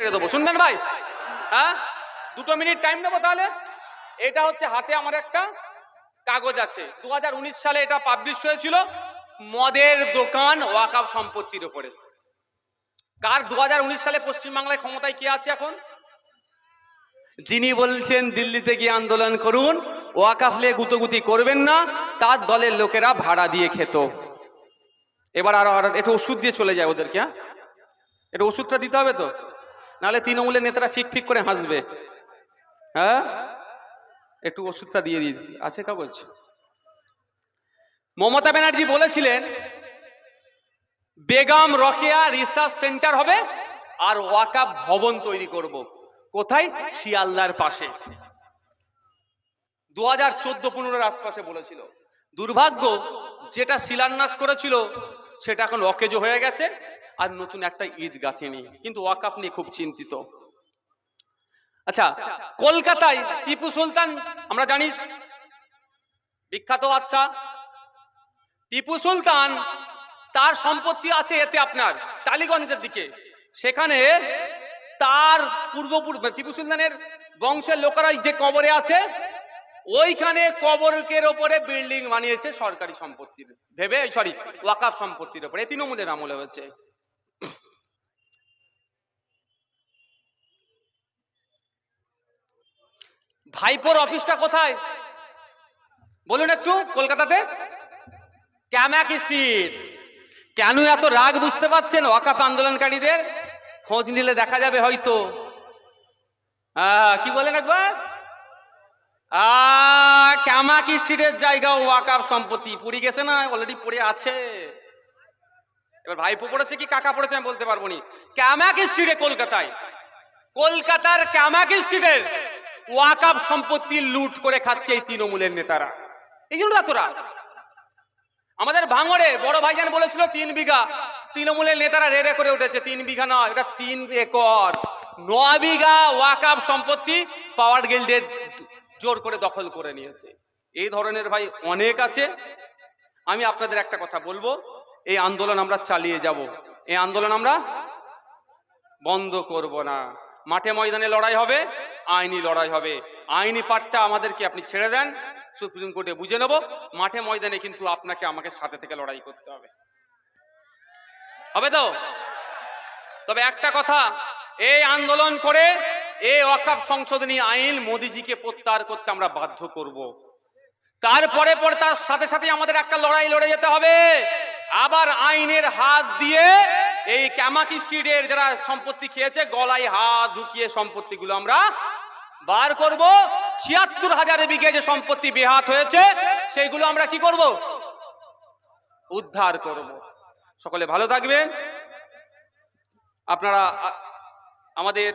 শুনবেন ভাই? হ্যাঁ? দুটো মিনিট টাইম নেব তাহলে? এটা হচ্ছে হাতে আমার একটা কাগজ আছে। দু হাজার উনিশ সালে এটা পাবলিশ হয়েছিল মদের দোকান ওয়াকাফ সম্পত্তির উপরে। কার দু হাজার উনিশ সালে পশ্চিমবাংলায় ক্ষমতায় কে আছে এখন? যিনি বলছেন, দিল্লিতে গিয়ে আন্দোলন করুন ওয়াকাফলে গুতোগুতি করবেন না, তার দলের লোকেরা ভাড়া দিয়ে খেত। এবার আরও আর একটু ওষুধ দিয়ে চলে যায় ওদেরকে হ্যাঁ? এটা ওষুধটা দিতে হবে তো? নাহলে তৃণমূলের নেতারা ফিক ফিক করে হাসবে। হ্যাঁ? একটু ওষুধটা দিয়ে দিই। আছে কাগজ? মমতা ব্যানার্জি বলেছিলেন, বেগম রকেয়া রিসার্চ সেন্টার হবে আর ওয়াকা ভবন তৈরি করব। কোথায়? শিয়ালদার পাশে। দু হাজার চোদ্দ পনেরোর আশপাশে বলেছিল। দুর্ভাগ্য, যেটা শিলান্যাস করেছিল, সেটা এখন অকেজো হয়ে গেছে। আর নতুন একটা ঈদ গাঁথেনি কিন্তু ওয়াকাপ নিয়ে খুব চিন্তিত। আচ্ছা কলকাতায় টিপু সুলতান, আমরা জানি বিখ্যাত আচ্ছা টিপু সুলতান, তার সম্পত্তি আছে এতে আপনার, টালিগঞ্জের দিকে। সেখানে তার পূর্বপুর টিপু সুলতানের বংশের লোকেরা যে কবরে আছে, ওইখানে কবরকের ওপরে বিল্ডিং বানিয়েছে সরকারি সম্পত্তির। ভেবে সরি ওয়াকাফ সম্পত্তির ওপরে। তৃণমূলের আমলে হয়েছে। ভাইপোর অফিসটা কোথায়? বলুন একটু, কলকাতাতে? ক্যামাক স্ট্রিট কেন এত রাগ বুঝতে পারছেন ওয়াকাফ আন্দোলনকারীদের? খোঁজ নিলে দেখা যাবে হয়তো। কি বলেন একবার? ক্যামাক স্ট্রিটের জায়গা ওয়াকাফ সম্পত্তি। পুরি গেছে না? অলরেডি পড়ে আছে। এবার ভাইপো পড়েছে কি, কাকা পড়েছে আমি বলতে পারব নি। ক্যামাক স্ট্রিটে কলকাতায়। কলকাতার ক্যামাক স্ট্রিটের ওয়াকাফ সম্পত্তি লুট করে খাচ্ছে এই তৃণমূলের নেতারা। এই জন্য এত রাগ আমাদের ভাঙড়ে বড় ভাইজান বলেছিল তিন বিঘা। তৃণমূলের নেতারা রেডে করে উঠেছে, তিন বিঘা নয়, এটা তিন একর। ন বিঘা ওয়াকাব সম্পত্তি পাওয়ার গিল্ডের জোর করে দখল করে নিয়েছে। এই ধরনের ভাই অনেক আছে। আমি আপনাদের একটা কথা বলব, এই আন্দোলন আমরা চালিয়ে যাব। এই আন্দোলন আমরা বন্ধ করব না। মাঠে ময়দানে লড়াই হবে আইনি লড়াই হবে। আইনি পাটটা আমাদেরকে আপনি ছেড়ে দেন। সুপ্রিম কোর্টে বুঝে নেব। মাঠে ময়দানে কিন্তু আপনাকে আমাকে সাথে থেকে লড়াই করতে হবে। হবে তো? তবে একটা কথা, এই আন্দোলন করে এই অকাপ সংশোধনী আইন মোদিজিকে প্রত্যাহার করতে আমরা বাধ্য করব। তারপরে পরে তার সাথে সাথে আমাদের একটা লড়াই লড়ে যেতে হবে। আবার আইনের হাত দিয়ে এই ক্যামাক স্ট্রিটের যারা সম্পত্তি খেয়েছে, গলায় হাত ঢুকিয়ে সম্পত্তিগুলো আমরা বার করব। ছিয়াত্তর হাজার বিঘে যে সম্পত্তি বেহাত হয়েছে, সেইগুলো আমরা কি করব? উদ্ধার করব। সকলে ভালো থাকবেন। আপনারা আমাদের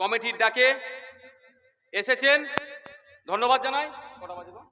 কমিটির ডাকে এসেছেন। ধন্যবাদ জানাই। কটা বাজে?